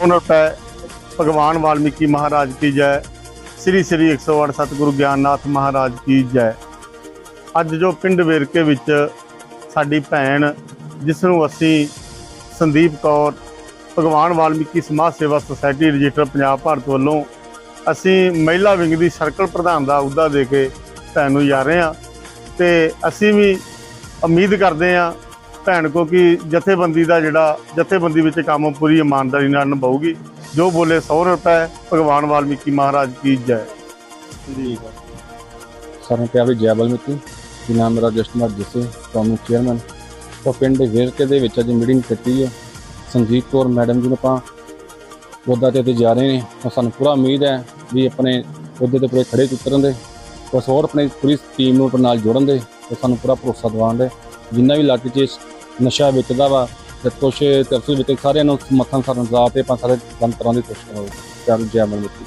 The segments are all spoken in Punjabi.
ਉਹਨਾਂ ਪੈ ਭਗਵਾਨ ਵਾਲਮੀਕੀ ਮਹਾਰਾਜ ਕੀ ਜੈ, ਸ੍ਰੀ ਸ੍ਰੀ 108 ਸਤਿਗੁਰੂ ਗਿਆਨਨਾਥ ਮਹਾਰਾਜ ਕੀ ਜੈ। ਅੱਜ ਜੋ ਪਿੰਡ ਵੇਰਕੇ ਵਿੱਚ ਸਾਡੀ ਭੈਣ ਜਿਸ ਨੂੰ ਅਸੀਂ ਸੰਦੀਪ ਕੌਰ, ਭਗਵਾਨ ਵਾਲਮੀਕੀ ਸਮਾਜ ਸੇਵਾ ਸੁਸਾਇਟੀ ਰਜਿਸਟਰ ਪੰਜਾਬ ਭਾਰਤ ਵੱਲੋਂ ਅਸੀਂ ਮਹਿਲਾ ਵਿੰਗ ਦੀ ਸਰਕਲ ਪ੍ਰਧਾਨ ਦਾ ਅਹੁਦਾ ਦੇ ਕੇ ਭੈਣ ਨੂੰ ਜਾ ਰਹੇ ਹਾਂ ਤੇ ਅਸੀਂ ਵੀ ਉਮੀਦ ਕਰਦੇ ਹਾਂ ਭੈਣ ਕੋ ਕਿ ਜਥੇਬੰਦੀ ਦਾ ਜਿਹੜਾ, ਜਥੇਬੰਦੀ ਵਿੱਚ ਕੰਮ ਪੂਰੀ ਇਮਾਨਦਾਰੀ ਨਾਲ ਨਿਭਾਊਗੀ। ਜੋ ਬੋਲੇ 100 ਰੁਪਏ, ਭਗਵਾਨ ਵਾਲਮੀਕੀ ਮਹਾਰਾਜ ਕੀ ਜੈ। ਸਾਰਿਆਂ ਨੂੰ ਪਿਆਰ ਭਰੀ ਜੈ ਬਲਮਿੱਤੀ ਜੀ ਨਾਮ ਮੇਰਾ ਜਸ਼ਨਰ ਜਸੇ ਕੌਮੀ ਚੇਅਰਮੈਨ ਤੋਂ ਪਿੰਡ ਵੇਰਕੇ ਦੇ ਵਿੱਚ ਅੱਜ ਮੀਟਿੰਗ ਕੀਤੀ ਹੈ। ਸੰਜੀਤ ਕੌਰ ਮੈਡਮ ਜੀ ਨੂੰ ਆਪਾਂ ਉਹਦਾ ਤੇ ਤੇ ਜਾ ਰਹੇ ਨੇ ਤਾਂ ਸਾਨੂੰ ਪੂਰਾ ਉਮੀਦ ਹੈ ਵੀ ਆਪਣੇ ਉਹਦੇ ਤੇ ਪੂਰੇ ਖੜੇ ਉਤਰਨ ਦੇ ਕੁਛ ਹੋਰ ਆਪਣੀ ਪੂਰੀ ਟੀਮ ਨੂੰ ਆਪਣੇ ਨਾਲ ਜੋੜਨ ਦੇ, ਤੇ ਸਾਨੂੰ ਪੂਰਾ ਭਰੋਸਾ ਦਿਵਾਉਣ ਦੇ। ਜਿੰਨਾ ਵੀ ਲੱਗ 'ਚ ਨਸ਼ਾ ਵਿਕਦਾ ਵਾ ਤੇ ਕੁਛ ਤਰਸੀ ਵਿੱਚ ਸਾਰਿਆਂ ਨੂੰ ਮੱਥਾ ਕਰਨ ਦਾ ਤੇ ਆਪਾਂ ਸਾਰੇ ਕੰਮ ਤਰ੍ਹਾਂ ਦੀ ਕੋਸ਼ਿਸ਼ ਕਰਾਂਗੇ। ਪਿਆਰ ਜੈ ਬਲਮਿੱਤੀ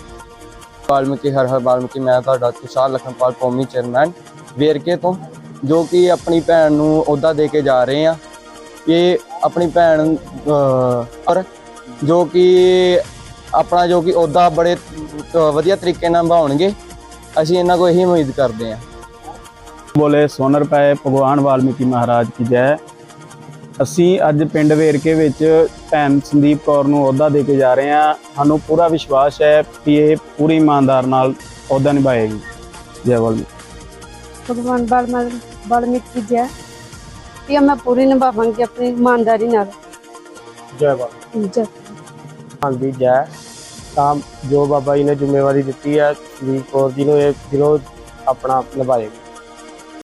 ਵਾਲਮੀਕੀ ਹਰ ਹਰ ਵਾਲਮੀਕੀ ਮੈਂ ਤੁਹਾਡਾ ਤੁਸ਼ਾਰ ਲਖਨਪਾਲ ਕੌਮੀ ਚੇਅਰਮੈਨ ਵੇਰਕੇ ਤੋਂ ਜੋ ਕਿ ਆਪਣੀ ਭੈਣ ਨੂੰ ਅਹੁਦਾ ਦੇ ਕੇ ਜਾ ਰਹੇ ਆ ਇਹ ਆਪਣੀ ਭੈਣ ਔਰ ਜੋ ਕਿ ਆਪਣਾ ਜੋ ਕਿ ਅਹੁਦਾ ਬੜੇ ਵਧੀਆ ਤਰੀਕੇ ਨਾਲ ਨਿਭਾਉਣਗੇ। ਅਸੀਂ ਇਹਨਾਂ ਕੋਲ ਇਹੀ ਉਮੀਦ ਕਰਦੇ ਹਾਂ। ਬੋਲੇ, ਸੋਨਰ ਪਏ, ਭਗਵਾਨ ਵਾਲਮੀਕੀ ਮਹਾਰਾਜ ਕੀ ਜੈ। ਅਸੀਂ ਅੱਜ ਪਿੰਡ ਵੇਰਕੇ ਵਿੱਚ ਭੈਣ ਸੰਦੀਪ ਕੌਰ ਨੂੰ ਅਹੁਦਾ ਦੇ ਕੇ ਜਾ ਰਹੇ ਹਾਂ। ਸਾਨੂੰ ਪੂਰਾ ਵਿਸ਼ਵਾਸ ਹੈ ਕਿ ਇਹ ਪੂਰੀ ਇਮਾਨਦਾਰ ਨਾਲ ਅਹੁਦਾ ਨਿਭਾਏਗੀ। ਜੈ ਵਾਲਮੀਕੀ। ਭਗਵਾਨ ਬਾਲਮਲ ਵਾਲਮੀਕੀ ਜੈ। ਇਹ ਮੈਂ ਪੂਰੀ ਨਿਭਾਵਾਂਗੀ ਆਪਣੀ ਇਮਾਨਦਾਰੀ ਨਾਲ। ਜੈ ਬਾਬਾ। ਜੈ। ਹਾਂਜੀ ਜੈ। ਤਾਂ ਜੋ ਬਾਬਾ ਜੀ ਨੇ ਜ਼ਿੰਮੇਵਾਰੀ ਦਿੱਤੀ ਹੈ ਸੰਦੀਪ ਕੌਰ ਜੀ ਨੂੰ ਇਹ ਦਿਲੋਂ ਆਪਣਾ ਨਿਭਾਏਗੀ।